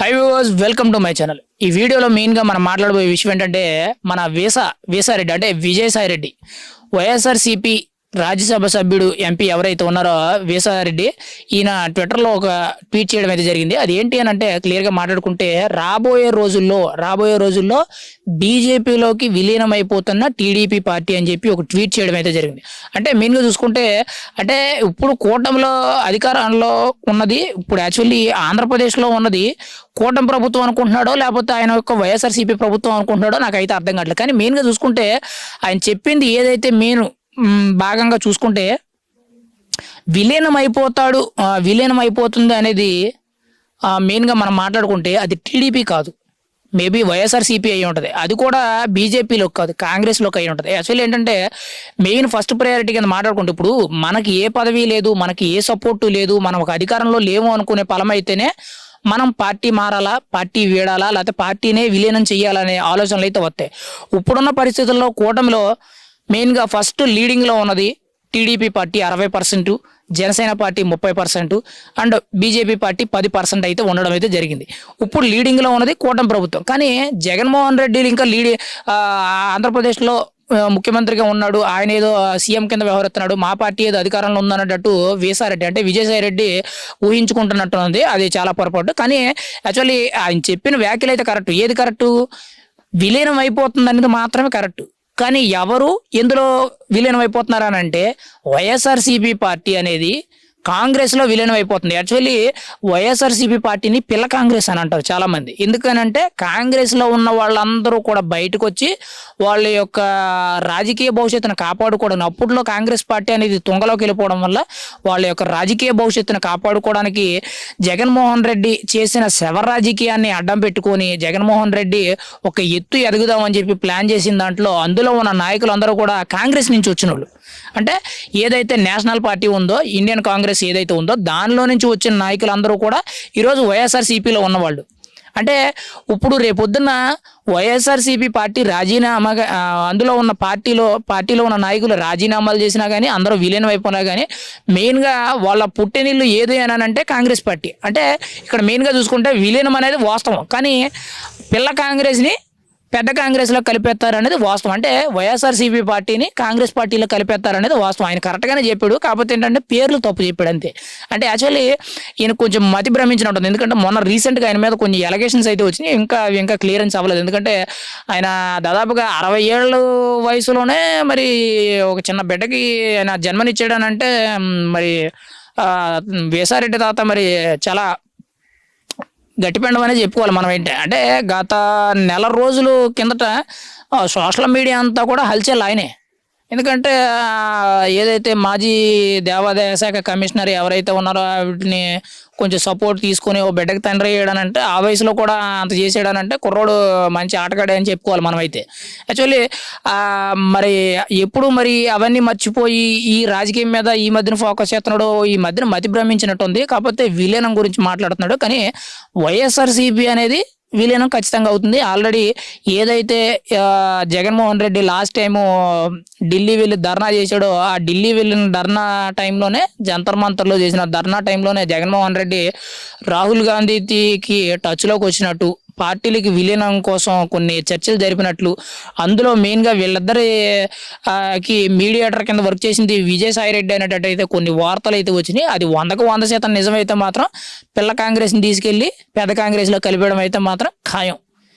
Hi viewers welcome to my channel ఈ వీడియోలో మెయిన్గా మనం మాట్లాడబోయే విషయం ఏంటంటే మన వీసా వీసారెడ్డి అంటే విజయసాయి రెడ్డి వైఎస్ఆర్సిపి రాజ్యసభ సభ్యుడు ఎంపీ ఎవరైతే ఉన్నారో వీసారెడ్డి ఈయన ట్విట్టర్లో ఒక ట్వీట్ చేయడం అయితే జరిగింది. అది ఏంటి అని అంటే క్లియర్గా మాట్లాడుకుంటే రాబోయే రోజుల్లో రాబోయే రోజుల్లో బీజేపీలోకి విలీనం అయిపోతున్న టీడీపీ పార్టీ అని చెప్పి ఒక ట్వీట్ చేయడం అయితే జరిగింది. అంటే మెయిన్గా చూసుకుంటే అంటే ఇప్పుడు కూటమిలో అధికారంలో ఉన్నది ఇప్పుడు యాక్చువల్లీ ఆంధ్రప్రదేశ్లో ఉన్నది కూటమి ప్రభుత్వం అనుకుంటున్నాడో లేకపోతే ఆయన యొక్క వైఎస్ఆర్సీపీ ప్రభుత్వం అనుకుంటున్నాడో నాకైతే అర్థం కావట్లేదు. కానీ మెయిన్గా చూసుకుంటే ఆయన చెప్పింది ఏదైతే మెయిన్ భాగంగా చూసుకుంటే విలీనం అయిపోతాడు విలీనం అయిపోతుంది అనేది మెయిన్గా మనం మాట్లాడుకుంటే అది టీడీపీ కాదు. మేబీ వైఎస్ఆర్సీపీ అయి ఉంటుంది. అది కూడా బీజేపీలో కాదు కాంగ్రెస్లోకి అయి ఉంటుంది. యాక్చువల్లీ ఏంటంటే మెయిన్ ఫస్ట్ ప్రయారిటీ కింద మాట్లాడుకుంటే ఇప్పుడు మనకి ఏ పదవి లేదు మనకి ఏ సపోర్టు లేదు మనం ఒక అధికారంలో లేము అనుకునే ఫలం అయితేనే మనం పార్టీ మారాలా పార్టీ వీడాలా లేకపోతే పార్టీనే విలీనం చేయాలనే ఆలోచనలు అయితే వస్తాయి ఇప్పుడున్న పరిస్థితుల్లో కూటమిలో మెయిన్గా ఫస్ట్ లీడింగ్లో ఉన్నది టీడీపీ పార్టీ అరవై పర్సెంట్ జనసేన పార్టీ ముప్పై పర్సెంట్ అండ్ బీజేపీ పార్టీ పది పర్సెంట్ అయితే ఉండడం అయితే జరిగింది. ఇప్పుడు లీడింగ్లో ఉన్నది కూటమి ప్రభుత్వం. కానీ జగన్మోహన్ రెడ్డి ఇంకా లీడి ఆంధ్రప్రదేశ్లో ముఖ్యమంత్రిగా ఉన్నాడు ఆయన ఏదో సీఎం కింద వ్యవహరిస్తున్నాడు మా పార్టీ ఏదో అధికారంలో ఉందన్నట్టు వీసారెడ్డి అంటే విజయసాయి రెడ్డి ఊహించుకుంటున్నట్టు ఉంది అది చాలా పొరపాటు. కానీ యాక్చువల్లీ ఆయన చెప్పిన వ్యాఖ్యలు అయితే కరెక్ట్. ఏది కరెక్ట్? విలీనం అయిపోతుంది అనేది మాత్రమే కరెక్ట్. కానీ ఎవరు ఎందులో విలీనం అని అంటే వైఎస్ఆర్సీపీ పార్టీ అనేది కాంగ్రెస్లో విలీనం అయిపోతుంది. యాక్చువల్లీ వైఎస్ఆర్సీపీ పార్టీని పిల్ల కాంగ్రెస్ అని అంటారు చాలా మంది ఎందుకనంటే కాంగ్రెస్లో ఉన్న వాళ్ళందరూ కూడా బయటకు వచ్చి వాళ్ళ యొక్క రాజకీయ భవిష్యత్తును కాపాడుకోవడం అప్పట్లో కాంగ్రెస్ పార్టీ అనేది తుంగలోకి వెళ్ళిపోవడం వల్ల వాళ్ళ యొక్క రాజకీయ భవిష్యత్తును కాపాడుకోవడానికి జగన్మోహన్ రెడ్డి చేసిన శవ రాజకీయాన్ని అడ్డం పెట్టుకొని జగన్మోహన్ రెడ్డి ఒక ఎత్తు ఎదుగుదామని చెప్పి ప్లాన్ చేసిన దాంట్లో అందులో ఉన్న నాయకులందరూ కూడా కాంగ్రెస్ నుంచి వచ్చిన వాళ్ళు అంటే ఏదైతే నేషనల్ పార్టీ ఉందో ఇండియన్ కాంగ్రెస్ ఏదైతే ఉందో దానిలో నుంచి వచ్చిన నాయకులందరూ కూడా ఈరోజు వైఎస్ఆర్సీపీలో ఉన్నవాళ్ళు. అంటే ఇప్పుడు రేపొద్దున వైఎస్ఆర్సీపీ పార్టీ రాజీనామా అందులో ఉన్న పార్టీలో పార్టీలో ఉన్న నాయకులు రాజీనామాలు చేసినా కానీ అందరూ విలీనం అయిపోయినా కానీ మెయిన్గా వాళ్ళ పుట్టినిల్లు ఏది అని అంటే కాంగ్రెస్ పార్టీ. అంటే ఇక్కడ మెయిన్గా చూసుకుంటే విలీనం అనేది వాస్తవం. కానీ పిల్ల కాంగ్రెస్ని పెద్ద కాంగ్రెస్లో కలిపేస్తారు వాస్తవం. అంటే వైఎస్ఆర్సీపీ పార్టీని కాంగ్రెస్ పార్టీలో కలిపేస్తారనేది వాస్తవం. ఆయన కరెక్ట్గానే చెప్పాడు. కాకపోతే ఏంటంటే పేర్లు తప్పు చెప్పాడు అంతే. అంటే యాక్చువల్లీ ఈయన కొంచెం మతి భ్రమించిన ఉంటుంది. ఎందుకంటే మొన్న రీసెంట్గా ఆయన మీద కొన్ని ఎలగేషన్స్ అయితే వచ్చినాయి. ఇంకా ఇంకా క్లియరెన్స్ అవ్వలేదు. ఎందుకంటే ఆయన దాదాపుగా అరవై ఏళ్ళ వయసులోనే మరి ఒక చిన్న బిడ్డకి ఆయన జన్మనిచ్చాడనంటే మరి వేసారెడ్డి తాత మరి చాలా గట్టిపెండం అనేది చెప్పుకోవాలి మనం ఏంటి? అంటే గత నెల రోజులు కిందట సోషల్ మీడియా అంతా కూడా హల్చల్ ఆయనే. ఎందుకంటే ఏదైతే మాజీ దేవాదాయ శాఖ కమిషనర్ ఎవరైతే ఉన్నారో వీటిని కొంచెం సపోర్ట్ తీసుకొని ఓ బిడ్డకి తండ్రి అయ్యాడనంటే ఆ వయసులో కూడా అంత చేసాడనంటే కుర్రోడు మంచి ఆటగాడే అని చెప్పుకోవాలి మనం అయితే యాక్చువల్లీ మరి ఎప్పుడు మరి అవన్నీ మర్చిపోయి ఈ రాజకీయం మీద ఈ మధ్యన ఫోకస్ చేస్తున్నాడు ఈ మధ్యన మతి భ్రమించినట్టు ఉంది కాకపోతే విలీనం గురించి మాట్లాడుతున్నాడు. కానీ వైఎస్ఆర్సీపీ అనేది విలీనం ఖచ్చితంగా అవుతుంది. ఆల్రెడీ ఏదైతే జగన్మోహన్ రెడ్డి లాస్ట్ టైము ఢిల్లీ వెళ్ళి ధర్నా చేశాడో ఆ ఢిల్లీ వెళ్ళిన ధర్నా టైంలోనే జంతర్ మంతర్లో చేసిన ధర్నా టైంలోనే జగన్మోహన్ రెడ్డి రాహుల్ గాంధీకి టచ్లోకి వచ్చినట్టు పార్టీలకి విలీనం కోసం కొన్ని చర్చలు జరిపినట్లు అందులో మెయిన్గా వీళ్ళిద్దరికి మీడియేటర్ కింద వర్క్ చేసింది విజయసాయి రెడ్డి అనేటట్టయితే కొన్ని వార్తలు అయితే వచ్చినాయి. అది వందకు వంద శాతం నిజమైతే మాత్రం పిల్ల కాంగ్రెస్ని తీసుకెళ్ళి పెద్ద కాంగ్రెస్లో కలిపేయడం అయితే మాత్రం ఖాయం.